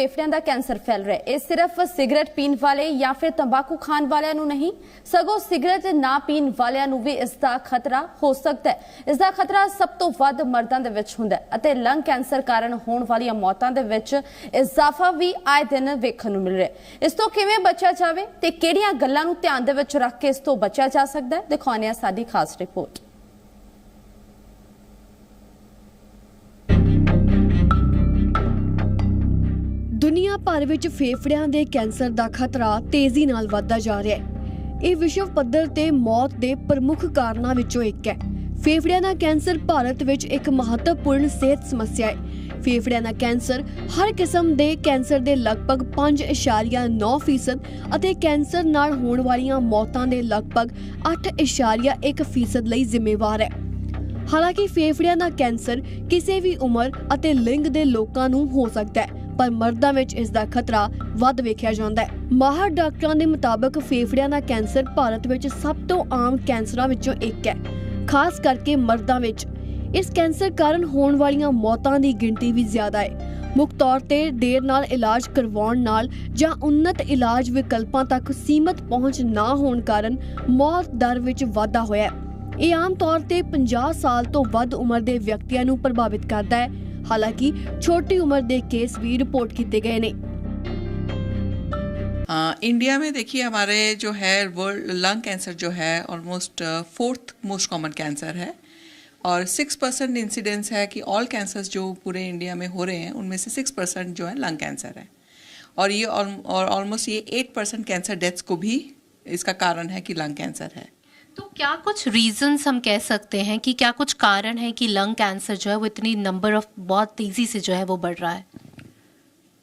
ਫੇਫੜਿਆਂ ਦਾ ਕੈਂਸਰ ਫੈਲ ਰਿਹਾ ਹੈ। ਇਹ ਸਿਰਫ ਸਿਗਰਟ ਪੀਣ ਵਾਲੇ ਜਾਂ ਫਿਰ ਤੰਬਾਕੂ ਖਾਣ ਵਾਲਿਆਂ ਨੂੰ ਨਹੀਂ, ਸਗੋਂ ਸਿਗਰਟ ਨਾ ਪੀਣ ਵਾਲਿਆਂ ਨੂੰ ਵੀ ਇਸ ਦਾ ਖਤਰਾ ਹੋ ਸਕਦਾ ਹੈ। ਇਸ ਦਾ ਖਤਰਾ ਸਭ ਤੋਂ ਵੱਧ ਮਰਦਾਂ ਦੇ ਵਿੱਚ ਹੁੰਦਾ ਹੈ ਅਤੇ ਲੰਗ ਕੈਂਸਰ ਕਾਰਨ ਹੋਣ ਵਾਲੀਆਂ ਮੌਤਾਂ ਦੇ ਵਿੱਚ ਇਜ਼ਾਫਾ ਵੀ ਆਏ ਦਿਨ ਵੇਖਣ ਨੂੰ ਮਿਲ ਰਿਹਾ ਹੈ। ਇਸ ਤੋਂ ਕਿਵੇਂ ਬਚਿਆ ਜਾਵੇ ਤੇ ਕਿਹੜੀਆਂ ਗੱਲਾਂ ਨੂੰ ਧਿਆਨ ਦੇ ਵਿੱਚ ਰੱਖ ਕੇ ਇਸ ਤੋਂ ਬਚਿਆ ਜਾ ਸਕਦਾ ਹੈ, ਦਿਖਾਉਂਦੇ ਹਾਂ ਸਾਡੀ ਖਾਸ ਰਿਪੋਰਟ। ਭਰ ਵਿੱਚ ਫੇਫੜਿਆਂ ਦੇ ਕੈਂਸਰ ਦਾ ਖਤਰਾ ਤੇਜ਼ੀ ਨਾਲ ਵੱਧਦਾ ਜਾ ਰਿਹਾ ਹੈ। ਇਹ ਵਿਸ਼ਵ ਪੱਧਰ ਤੇ ਮੌਤ ਦੇ ਪ੍ਰਮੁੱਖ ਕਾਰਨਾਂ ਵਿੱਚੋਂ ਇੱਕ ਹੈ। ਫੇਫੜਿਆਂ ਦਾ ਕੈਂਸਰ ਭਾਰਤ ਵਿੱਚ ਇੱਕ ਮਹੱਤਵਪੂਰਨ ਸਿਹਤ ਸਮੱਸਿਆ ਹੈ। ਫੇਫੜਿਆਂ ਦਾ ਕੈਂਸਰ ਹਰ ਕਿਸਮ ਦੇ ਕੈਂਸਰ ਦੇ ਲਗਭਗ 5.9% ਅਤੇ ਕੈਂਸਰ ਨਾਲ ਹੋਣ ਵਾਲੀਆਂ ਮੌਤਾਂ ਦੇ ਲਗਭਗ 8.1% ਲਈ ਜ਼ਿੰਮੇਵਾਰ ਹੈ। ਹਾਲਾਂਕਿ ਫੇਫੜਿਆਂ ਦਾ ਕੈਂਸਰ ਕਿਸੇ ਵੀ ਉਮਰ ਅਤੇ ਲਿੰਗ ਦੇ ਲੋਕਾਂ ਨੂੰ ਹੋ ਸਕਦਾ ਹੈ, ਪਰ ਮਰਦਾਂ ਵਿੱਚ ਇਸ ਦਾ ਖਤਰਾ ਵੱਧ ਵੇਖਿਆ ਜਾਂਦਾ ਹੈ। ਮਾਹਰ ਡਾਕਟਰਾਂ ਦੇ ਮੁਤਾਬਕ ਫੇਫੜਿਆਂ ਦਾ ਕੈਂਸਰ ਭਾਰਤ ਵਿੱਚ ਸਭ ਤੋਂ ਆਮ ਕੈਂਸਰਾਂ ਵਿੱਚੋਂ ਇੱਕ ਹੈ। ਖਾਸ ਕਰਕੇ ਮਰਦਾਂ ਵਿੱਚ। ਇਸ ਕੈਂਸਰ ਕਾਰਨ ਹੋਣ ਵਾਲੀਆਂ ਮੌਤਾਂ ਦੀ ਗਿਣਤੀ ਵੀ ਜ਼ਿਆਦਾ ਹੈ। ਮੁੱਖ ਤੌਰ ਤੇ ਦੇਰ ਨਾਲ ਇਲਾਜ ਕਰਵਾਉਣ ਨਾਲ ਜਾਂ ਉન્નਤ ਇਲਾਜ ਵਿਕਲਪਾਂ ਤੱਕ ਸੀਮਤ ਪਹੁੰਚ ਨਾ ਹੋਣ ਕਾਰਨ ਮੌਤ ਦਰ ਵਿੱਚ ਵਾਧਾ ਹੋਇਆ ਹੈ। ਇਹ ਆਮ ਤੌਰ ਤੇ 50 ਸਾਲ ਤੋਂ ਵੱਧ ਉਮਰ ਦੇ ਵਿਅਕਤੀਆਂ ਨੂੰ ਪ੍ਰਭਾਵਿਤ ਕਰਦਾ ਹੈ ਹਾਲਾਂਕਿ ਛੋਟੀ ਉਮਰ ਦੇ ਕੇਸ ਵੀ ਰਿਪੋਰਟ ਕੀਤੇ ਗਏ ਨੇ आ, इंडिया में देखिए हमारे जो है वर्ल्ड लंग कैंसर जो है almost fourth most common cancer है और सिक्स परसेंट इंसिडेंस है कि ऑल कैंसर्स जो पूरे इंडिया में हो रहे हैं उनमें से सिक्स परसेंट जो है लंग कैंसर है और ये ऑल- और ऑलमोस्ट ये एट परसेंट कैंसर डेथ्स को भी इसका कारण है कि लंग कैंसर है तो क्या कुछ रीजंस हम कह सकते हैं कि क्या कुछ कारण है कि लंग कैंसर जो है वो इतनी नंबर ऑफ़ बहुत तेज़ी से जो है वो बढ़ रहा है?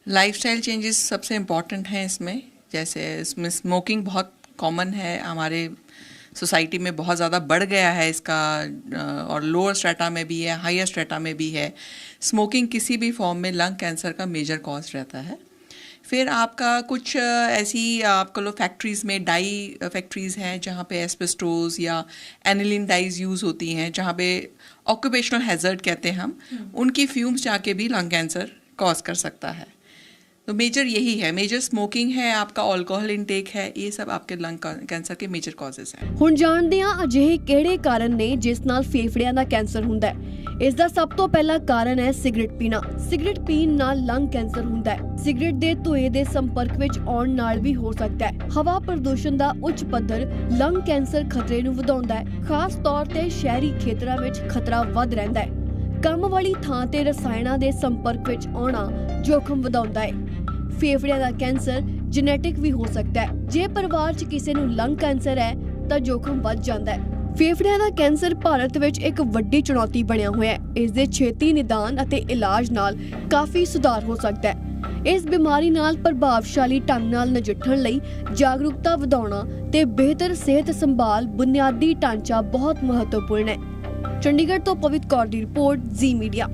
लाइफस्टाइल चेंजेस सबसे इंपॉर्टेंट हैं इसमें। जैसे इसमें स्मोकिंग बहुत कॉमन है। हमारे सोसाइटी में बहुत ज़्यादा बढ़ गया है इसका और लोअर स्ट्रेटा में भी है हायर स्ट्रेटा में भी है। स्मोकिंग किसी भी फॉर्म में लंग कैंसर का मेजर कॉज रहता है। फिर आपका कुछ ऐसी आप कह लो फैक्ट्रीज़ में डाई फैक्ट्रीज़ हैं जहाँ पे एस्पेस्टोज या एनिलिन डाइज यूज़ होती हैं जहाँ पे ऑक्यूपेशनल हैजर्ड कहते हैं हम उनकी फ्यूम्स जाके भी लंग कैंसर कॉज कर सकता है। तो मेजर यही है मेजर स्मोकिंग है आपका अल्कोहल इनटेक है ये सब आपके लंग कैंसर के मेजर कॉजेज हैं ਹੁਣ ਜਾਣਦੇ ਹਾਂ ਅਜਿਹੇ ਕਿਹੜੇ ਕਾਰਨ ਨੇ ਜਿਸ ਨਾਲ ਫੇਫੜਿਆਂ ਦਾ ਕੈਂਸਰ ਹੁੰਦਾ ਹੈ ਇਸ ਦਾ ਸਭ ਤੋਂ ਪਹਿਲਾ ਕਾਰਨ ਹੈ ਸਿਗਰਟ ਪੀਣਾ ਸਿਗਰਟ ਪੀਣ ਨਾਲ ਲੰਗ ਕੈਂਸਰ ਹੁੰਦਾ ਹੈ ਸਿਗਰਟ ਦੇ ਧੂਏ ਦੇ ਸੰਪਰਕ ਵਿੱਚ ਆਉਣ ਨਾਲ ਵੀ ਹੋ ਸਕਦਾ ਹੈ ਹਵਾ ਪ੍ਰਦੂਸ਼ਣ ਦਾ ਉੱਚ ਪੱਧਰ ਲੰਗ ਕੈਂਸਰ ਖਤਰੇ ਨੂੰ ਵਧਾਉਂਦਾ ਹੈ ਖਾਸ ਤੌਰ ਤੇ ਸ਼ਹਿਰੀ ਖੇਤਰਾਂ ਵਿੱਚ ਖਤਰਾ ਵੱਧ ਰਹਿੰਦਾ ਹੈ ਕੰਮ ਵਾਲੀ ਥਾਂ ਤੇ ਰਸਾਇਣਾਂ ਦੇ ਸੰਪਰਕ ਵਿੱਚ ਆਉਣਾ ਜੋਖਮ ਵਧਾਉਂਦਾ ਹੈ ਫੇਫੜਿਆਂ ਦਾ ਕੈਂਸਰ ਜੈਨੇਟਿਕ ਵੀ ਹੋ ਸਕਦਾ ਹੈ। ਜੇ ਪਰਿਵਾਰ 'ਚ ਕਿਸੇ ਨੂੰ ਲੰਗ ਕੈਂਸਰ ਹੈ, ਤਾਂ ਜੋਖਮ ਵੱਧ ਜਾਂਦਾ ਹੈ। ਫੇਫੜਿਆਂ ਦਾ ਕੈਂਸਰ ਭਾਰਤ ਵਿੱਚ ਇੱਕ ਵੱਡੀ ਚੁਣੌਤੀ ਬਣਿਆ ਹੋਇਆ ਹੈ। ਇਸ ਦੇ ਛੇਤੀ ਨਿਦਾਨ ਅਤੇ ਇਲਾਜ ਨਾਲ ਕਾਫੀ ਸੁਧਾਰ ਹੋ ਸਕਦਾ ਹੈ। ਇਸ ਬਿਮਾਰੀ ਨਾਲ ਪ੍ਰਭਾਵਸ਼ਾਲੀ ਢੰਗ ਨਾਲ ਨਜਿੱਠਣ ਲਈ ਜਾਗਰੂਕਤਾ ਵਧਾਉਣਾ ਤੇ ਬਿਹਤਰ ਸਿਹਤ ਸੰਭਾਲ ਬੁਨਿਆਦੀ ਢਾਂਚਾ ਬਹੁਤ ਮਹੱਤਵਪੂਰਨ ਹੈ। ਚੰਡੀਗੜ੍ਹ ਤੋਂ ਪਵਿਤ ਕੌਰ ਦੀ ਰਿਪੋਰਟ, ਜ਼ੀ ਮੀਡੀਆ।